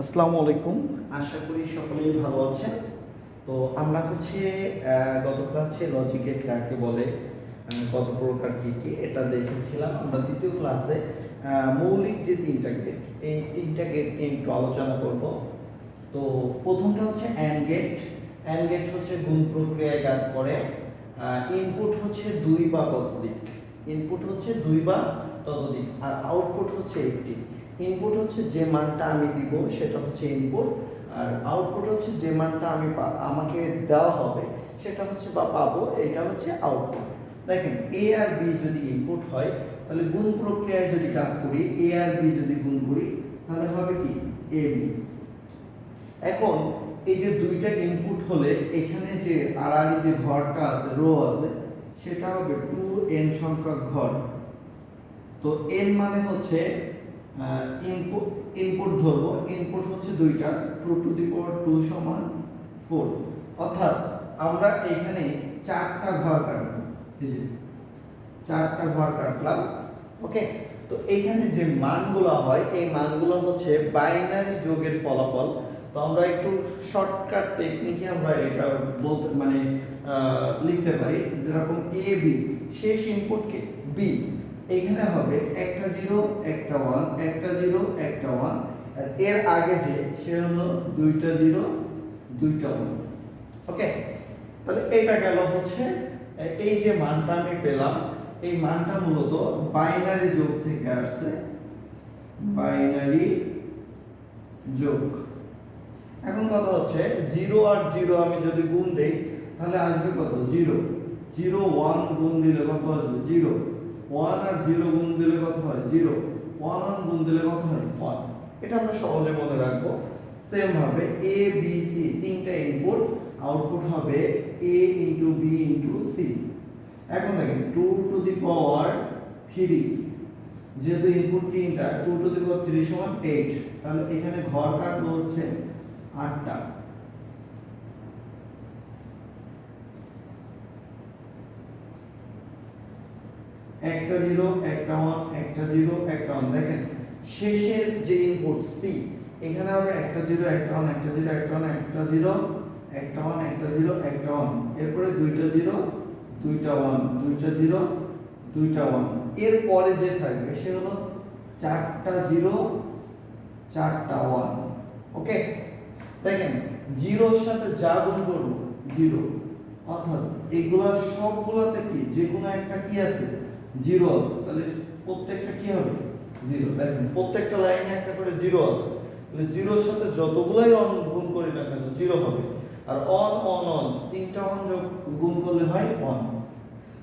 আসসালামু আলাইকুম। আশা করি সকলেই ভালো আছেন। তো আমরা হচ্ছে গত ক্লাসে লজিক গেট কাকে বলে কত প্রকার কী কী, এটা দেখেছিলাম। আমরা দ্বিতীয় ক্লাসে মৌলিক যে তিনটা গেট এই তিনটা গেট নিয়ে একটু আলোচনা করব। তো প্রথমটা হচ্ছে অ্যান্ড গেট অ্যান্ড গেট হচ্ছে গুণ প্রক্রিয়ায় কাজ করে। ইনপুট হচ্ছে দুই বা ততোধিক। ইনপুট হচ্ছে দুই বা ততোধিক। আর আউটপুট হচ্ছে একটি। ইনপুট হচ্ছে যে মানটা আমি দিব, সেটা হচ্ছে ইনপুট আর আউটপুট হচ্ছে যে মানটা আমি আমাকে দেওয়া হবে, সেটা হচ্ছে বা পাবো, এটা হচ্ছে আউটপুট দেখেন এ আর বি যদি ইনপুট হয়, তাহলে গুণ প্রক্রিয়ায় যদি কাজ করি এ আর বি যদি গুণ করি, তাহলে হবে কি? এ বি এখন, এই যে দুইটা ইনপুট হলে, এখানে যে আড়াআড়ি যে ঘরটা আছে রো আছে, সেটা হবে টু এন সংখ্যক ঘর। তো এন মানে হচ্ছে ইনপুট ইনপুট ধরবো। ইনপুট হচ্ছে দুইটা। Two to the power two সমান ফোর অর্থাৎ আমরা এখানে চারটা ঘর কাটবো। চারটা ঘর কাটলাম। ওকে তো এইখানে যে মানগুলো হয়, এই মানগুলো হচ্ছে বাইনারি যোগের ফলাফল। তো আমরা একটু শর্টকাট টেকনিকে আমরা এটা বলতে মানে লিখতে পারি। যেরকম এ বি শেষ ইনপুটকে বি এখানে হবে একটা জিরো, একটা ওয়ান, একটা জিরো, একটা ওয়ান। আর এর আগে যে, সে হলো দুইটা জিরো, দুইটা ওয়ান। ওকে? তাহলে এটা গেল হচ্ছে, এই যে মানটা আমি পেলাম, এই মানটা মূলত বাইনারি যোগ থেকে আসছে। বাইনারি যোগ। এখন কথা হচ্ছে, জিরো আর জিরো আমি যদি গুণ দেই, তাহলে আসবে কত? জিরো। জিরো, ওয়ান গুণ দিলে কত আসবে? জিরো। ওয়ান আর জিরো গুণ দিলে কত হয়? জিরো ওয়ান ওয়ান গুণ দিলে কত হয়? ওয়ান এটা আমরা সহজে মনে রাখব। সেম ভাবে এ বি সি তিনটা ইনপুট আউটপুট হবে A into B into C এখন দেখেন two to the power three যেহেতু ইনপুট তিনটা two to the power three সমান এইট তাহলে এখানে ঘর কাটবো হচ্ছে আটটা। একটা জিরো একটা ওয়ান একটা জিরো একটা ওয়ান দেখেন, শেষের যে ইনপুট সি এখানে হবে একটা জিরো একটা ওয়ান একটা জিরো একটা ওয়ান একটা জিরো একটা ওয়ান একটা জিরো একটা ওয়ান এরপরে দুইটা জিরো দুইটা ওয়ান দুইটা জিরো দুইটা ওয়ান এরপরে যে থাকবে, সে হলো চারটা জিরো চারটা ওয়ান ওকে? দেখেন জিরোর সাথে যা গুণ করব জিরো অর্থাৎ, এগুলা সবগুলাতে কি? যে কোনো একটা কি আছে? জিরো আছে। তাহলে প্রত্যেকটা কি হবে? জিরো। দেখেন, প্রত্যেকটা লাইনে একটা করে জিরো আছে। তাহলে জিরোর সাথে যতগুলাই অন গুণ করি না কেন, জিরো হবে। আর অন অন অন, তিনটা অন গুণ করলে হয় অন।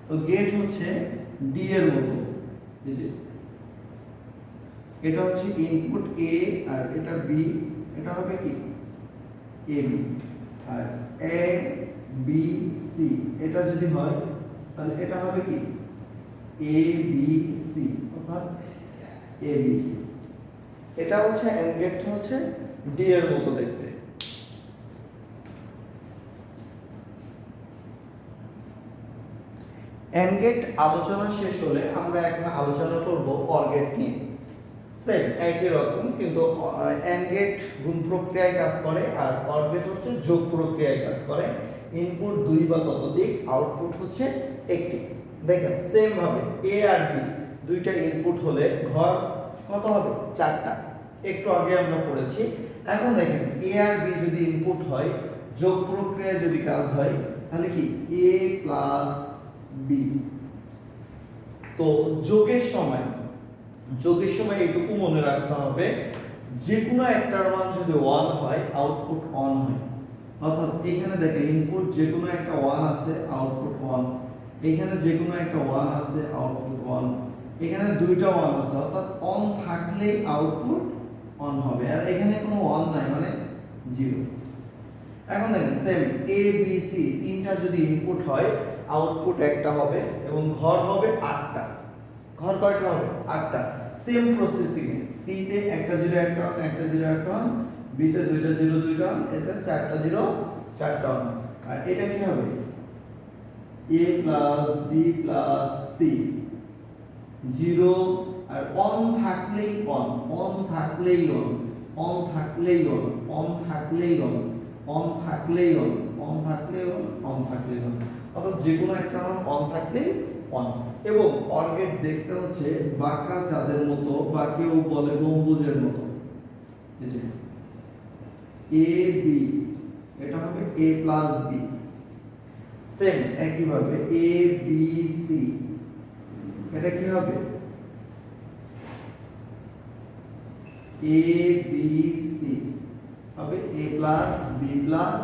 তো গেট হচ্ছে ডি এর মতো। এটা হচ্ছে ইনপুট এ আর এটা বি এটা হবে কি? এ বি আর এ বি সি এটা যদি হয়, তাহলে এটা হবে কি? এ বি সি অর্থাৎ এ এটা হচ্ছে এন্ড গেটটা হচ্ছে ডি এর মতো দেখতে। এন্ড গেট আলোচনা শেষ হলে আমরা এখন আলোচনা করব অর গেট নিয়ে। সেম একই রকম, কিন্তু এন্ড গেট গুণ প্রক্রিয়ায় কাজ করে আর অর গেট হচ্ছে যোগ প্রক্রিয়ায় কাজ করে। ইনপুট দুই বা ততোধিক, আউটপুট হচ্ছে একটি। দেখেন সেম ভাবে এ আর বি দুইটা ইনপুট হলে ঘর কত হবে? চারটা। একটু আগে আমরা পড়েছি। এখন দেখেন এ আর বি যদি ইনপুট হয়, যোগ প্রক্রিয়ায় যদি কাজ হয়, তাহলে কি? এ প্লাস বি তো যোগের সময় যোগের সময় এটুকু মনে রাখতে হবে যে কোনো একটার মান যদি ওয়ান হয় আউটপুট অন হয়। অর্থাৎ এখানে দেখেন ইনপুট যে কোনো একটা ওয়ান আছে আউটপুট ওয়ান এখানে যে কোনো একটা ওয়ান আছে আউটপুট ওয়ান এখানে দুইটা ওয়ান আছে, অর্থাৎ অন থাকলেই আউটপুট অন হবে। আর এখানে কোনো ওয়ান নাই মানে জিরো এখন দেখেন সেম এ বি সি তিনটা যদি ইনপুট হয় আউটপুট একটা হবে এবং ঘর হবে আটটা। ঘর কয়টা হবে? আটটা। সেম প্রসেসিং সি তে একটা জিরো একটা ওয়ান একটা জিরো একটা ওয়ান বি তে দুইটা জিরো দুইটা ওয়ান এতে চারটা জিরো চারটা ওয়ান আর এটা কি হবে? A plus B plus C zero R on থাকলেই অন অন থাকলেই অন অন থাকলেই অন অন থাকলেই অন অন থাকলেই অন অন থাকলেই অন অন থাকলেই অন অর্থাৎ যে কোনো একটা মান অন থাকলেই অন এবং অর্গেট দেখতে হচ্ছে বাঁকা চাঁদের মতো বা কেউ বলে গম্বুজের মতো। এ বি এটা হবে এ প্লাস বি সেম একইভাবে এ বি সি এটা কি হবে? এ বি সি হবে এ প্লাস বি প্লাস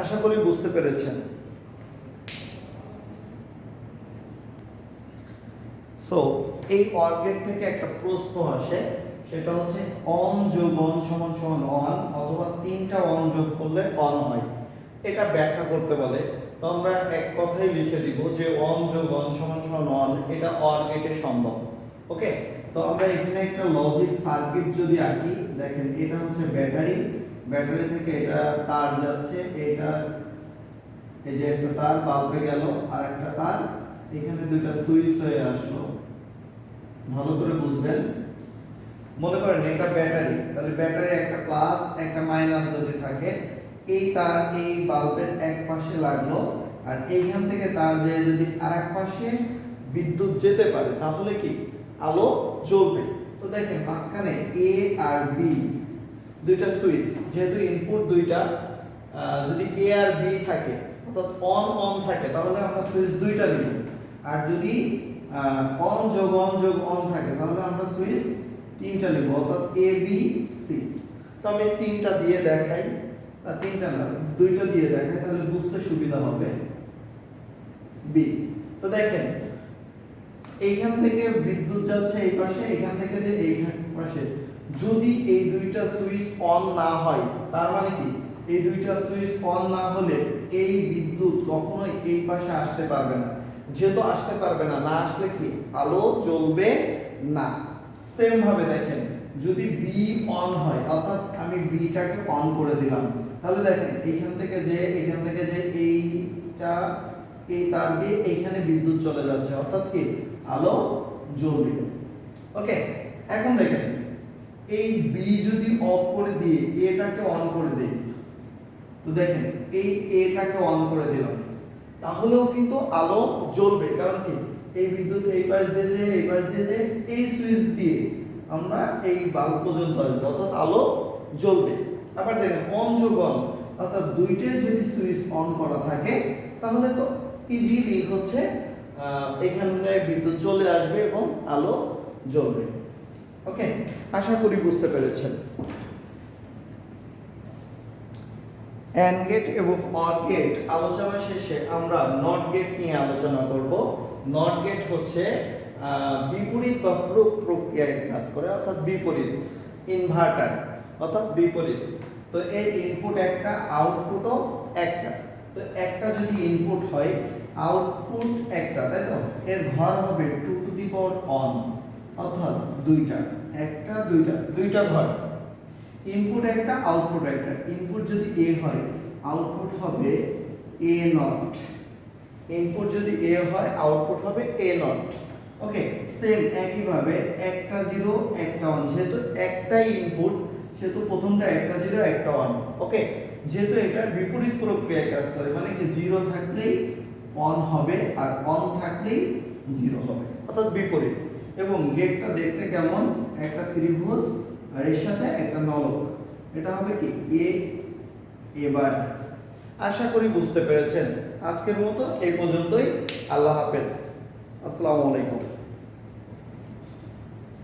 আশা করি বুঝতে পেরেছেন। সো এই অর্গেট থেকে একটা প্রশ্ন আসে, সেটা হচ্ছে অন যোগ অন সমান সমান অন, অথবা তিনটা অন যোগ করলে অন হয়। এটা ব্যাখ্যা করতে বলে। তো আমরা এক কথাই লিখে দিব যে অন যোগ অন সমান সমান অন এটা অর্গেটে সম্ভব। ওকে? তো আমরা এখানে একটা লজিক সার্কিট যদি আঁকি, দেখেন এটা হচ্ছে ব্যাটারি ব্যাটারি থেকে এটা তার যাচ্ছে, এটা এই যে একটা তার বাল্বে গেল, আর একটা তার এখানে দুইটা সুইচ হয়ে আসলো। ভালো করে বুঝবেন? মনে করেন এটা ব্যাটারি তাহলে ব্যাটারি একটা প্লাস একটা মাইনাস যদি থাকে এই তার এই বাল্বের এক পাশে লাগল। আর এইখান থেকে তার যে যদি আর এক পাশে বিদ্যুৎ যেতে পারে, তাহলে কি? আলো জ্বলবে। তো দেখেন, মাঝখানে এ আর বি দুইটা সুইচ যেহেতু ইনপুট দুইটা যদি এ আর বি থাকে, অর্থাৎ অন অন থাকে, তাহলে আমরা সুইচ দুইটা নিব। আর যদি অন যোগ অন যোগ অন থাকে, তাহলে আমরা সুইচ তিনটা নিব, অর্থাৎ এ বি সি তো আমি তিনটা দিয়ে দেখাই। তিনটা না, দুইটা দিয়ে দেখাই তাহলে বুঝতে সুবিধা হবে। বি তো দেখেন, এইখান থেকে বিদ্যুৎ যাচ্ছে এই পাশে এখান থেকে যে এইখান পাশে, যদি এই দুইটা সুইচ অন না হয়, তার মানে কি? এই দুইটা সুইচ অন না হলে এই বিদ্যুৎ কখনোই এই পাশে আসতে পারবে না। যেহেতু আসতে পারবে না না আসলে কি? আলো জ্বলবে না। সেম ভাবে দেখেন, যদি বি অন হয়, অর্থাৎ আমি বিটাকে অন করে দিলাম তাহলে দেখেন, এইখান থেকে যে এখান থেকে যে এইটা এই তার দিয়ে এইখানে বিদ্যুৎ চলে যাচ্ছে, অর্থাৎ কি? আলো জ্বলবে। ওকে, এখন দেখেন, এই বি যদি অফ করে দিয়ে, এটাকে অন করে দেই। তো দেখেন, এই এটাকে অন করে দিলাম। তাহলেও কিন্তু আলো জ্বলবে, কারণ কি? এই বিদ্যুৎ এই পাশ দিয়ে যে, এই পাশ দিয়ে যে, এই সুইচ দিয়ে আমরা এই বাল্ব পর্যন্ত আসবে, অর্থাৎ আলো জ্বলবে। আবার দেখেন অন অর্থাৎ দুইটাই যদি সুইচ অন করা থাকে, তাহলে তো ইজিলি হচ্ছে এখানে বিদ্যুৎ চলে আসবে এবং আলো জ্বলবে। ওকে আশা করি বুঝতে পেরেছেন। অ্যান্ড গেট এবং অর গেট আলোচনা শেষে আমরা নট গেট নিয়ে আলোচনা করব। নট গেট হচ্ছে বিপরীত বা প্রক্রিয়ায় কাজ করে, অর্থাৎ বিপরীত ইনভার্টার অর্থাৎ বিপরীত তো এর ইনপুট একটা আউটপুটও একটা। তো একটা যদি ইনপুট হয় আউটপুট একটা, তাই তো? এর ঘর হবে two to the power one অর্থাৎ দুইটা। একটা, দুইটা দুইটা ঘর। ইনপুট একটা আউটপুট একটা। ইনপুট যদি এ হয় আউটপুট হবে এ নট ইনপুট যদি এ হয় আউটপুট হবে এ নট ওকে সেম একইভাবে একটা জিরো একটা অন যেহেতু একটাই ইনপুট সেহেতু প্রথমটা একটা জিরো একটা ওয়ান ওকে যেহেতু এটা বিপরীত প্রক্রিয়ায় কাজ করে মানে কি জিরো থাকলেই অন হবে আর অন থাকলেই জিরো হবে, অর্থাৎ বিপরীত। এবং গেটটা দেখতে কেমন? একটা ত্রিভুজ আর এর সাথে একটা নলক। এটা হবে কি? এ এবার আশা করি বুঝতে পেরেছেন। আজকের মতো এই পর্যন্তই। আল্লাহ হাফেজ। আসসালামু আলাইকুম।